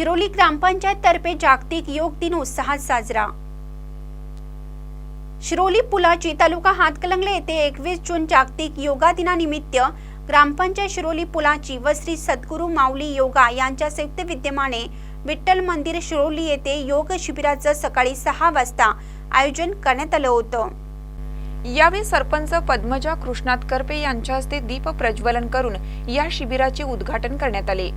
शिरोली ग्रामपंचायत तर्फे जागतिक योग दिन उत्साहात साजरा. शिरोली पुलाची तालुका हातकलंगले येथे एकवीस जून जागतिक योगा दिनानिमित्त ग्रामपंचायत शिरोली पुलाची व श्री सद्गुरू माऊली योगा यांच्या संयुक्त विद्यमाने विठ्ठल मंदिर शिरोली येथे योग शिबिराचं सकाळी सहा वाजता आयोजन करण्यात आलं होतं. यावेळी सरपंच पद्मजा कृष्णात करपे यांच्या हस्ते दीप प्रज्वलन करून या शिबिराचे उद्घाटन करण्यात आले.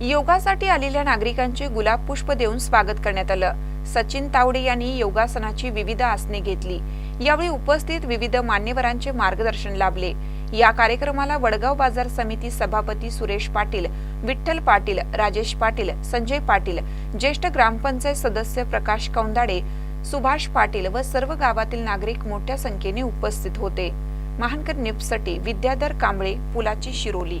योगासाठी आलेल्या नागरिकांचे गुलाब पुष्प देऊन स्वागत करण्यात आलं. सचिन तावडे यांनी योगासनाची विविध आसने घेतली. यावेळी उपस्थित विविध मान्यवरांचे मार्गदर्शन लाभले. या कार्यक्रमाला वडगाव बाजार समिती सभापती सुरेश पाटील विठ्ठल पाटील राजेश पाटील संजय पाटील ज्येष्ठ ग्रामपंचायत सदस्य प्रकाश कौंदाडे सुभाष पाटील व सर्व गावातील नागरिक मोठ्या संख्येने उपस्थित होते. महानकर निपसटी विद्याधर कांबळे पुलाची शिरोली.